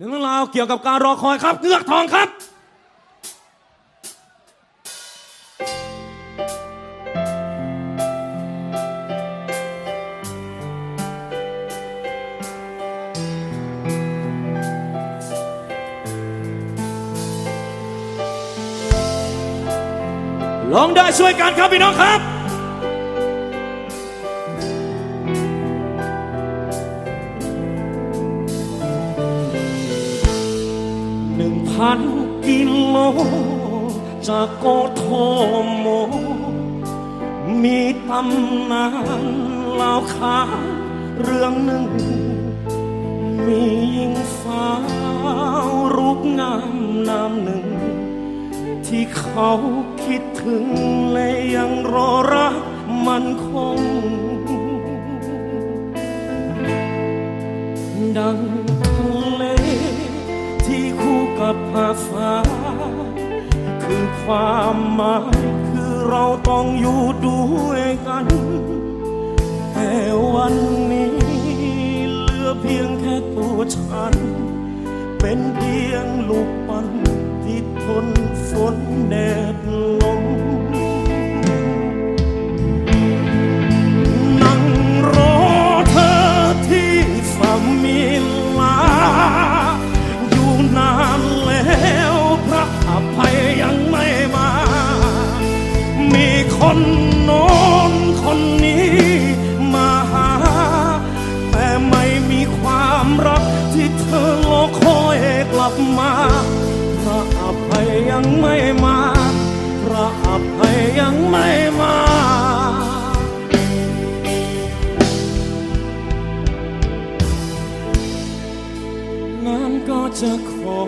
นึ่งเรื่องราวเกี่ยวกับการรอคอยครับเงือกทองครับลองได้ช่วยกันครับพี่น้องครับ พันกิโลจากโกทโม มีตำนานเล่าขานเรื่องหนึ่ง มีหญิงสาวรูปงามนามหนึ่ง ที่เขาคิดถึงและยังรอรักมันคง ดังทะเลที่ ภาษา คือความหมายคือเราต้องอยู่ด้วยกัน แต่วันนี้เหลือเพียงแค่ตัวฉัน เป็นเพียงลูกปันที่ทนฝนแดดลม บมาพระอภัยยังไม่มาพระอภัยยังไม่มานั้นก็จะขอ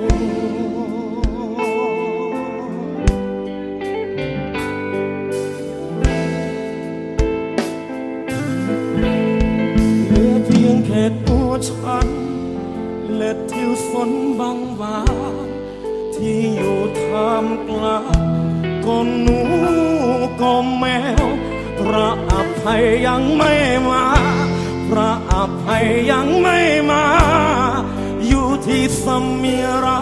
เหลือเพียงแค่ตัวฉัน และทิวฝนบางบางที่อยู่ท่ามกลางก็หนูก็แมว พระอภัยยังไม่มา พระอภัยยังไม่มา อยู่ที่สมิรา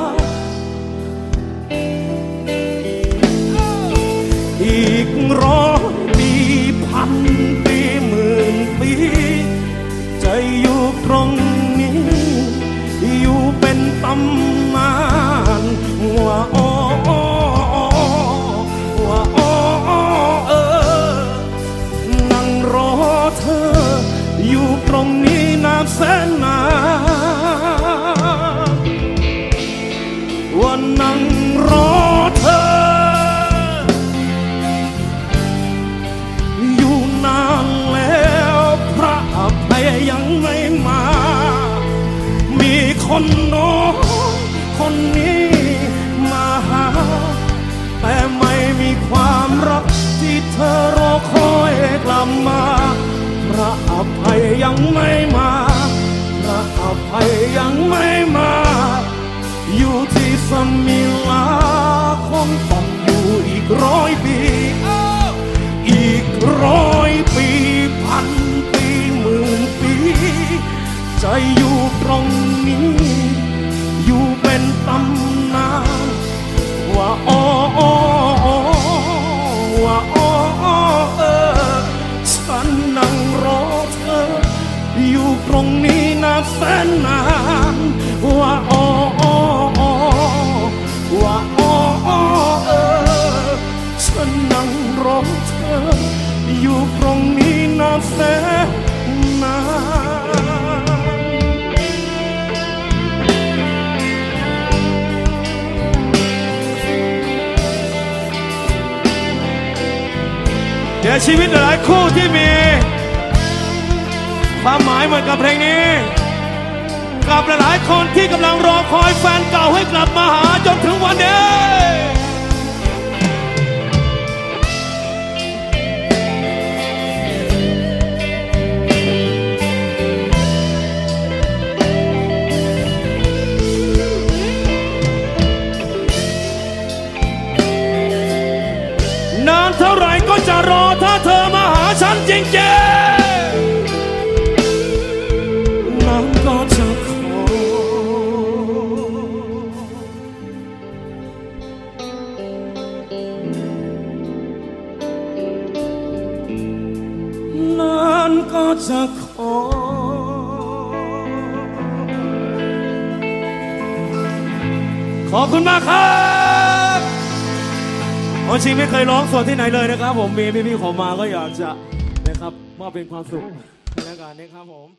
เธอ อยู่ตรงนี้นานแสนนานวันนั่งรอเธอ อยู่นานแล้วพระอภัยยังไม่มา มีคนโน้นคนนี้มาหา แต่ไม่มีความรักที่เธอรอคอยกลับมา ภัยยังไม่มาพระอภัยยังไม่มา อยู่ที่สมิลาคงต้องอยู่อีกร้อยปี อีกร้อยปีพันปีหมื่นปี จะอยู่ตรง อยู่ตรงนี้นานแสนนานว่าอ้ออ้ออ้ว่าอ้ออ้อเออฉันนั่งรอเธอ อยู่ตรงนี้นานแสนนานเดี๋ยวชีวิตหลายคู่ที่มี ความหมายเหมือนกับเพลงนี้ กับหลายๆคนที่กำลังรอคอยแฟนเก่าให้กลับมาหาจนถึงวันนี้ นก็จะขอนก็จะขอ ขอบคุณมากครับผมจริงไม่เคยร้องสดที่ไหนเลยนะครับ ผมมีพี่ๆขอมาก็อยากจะนะครับมอบเป็นความสุขให้แล้วกันนะครับผม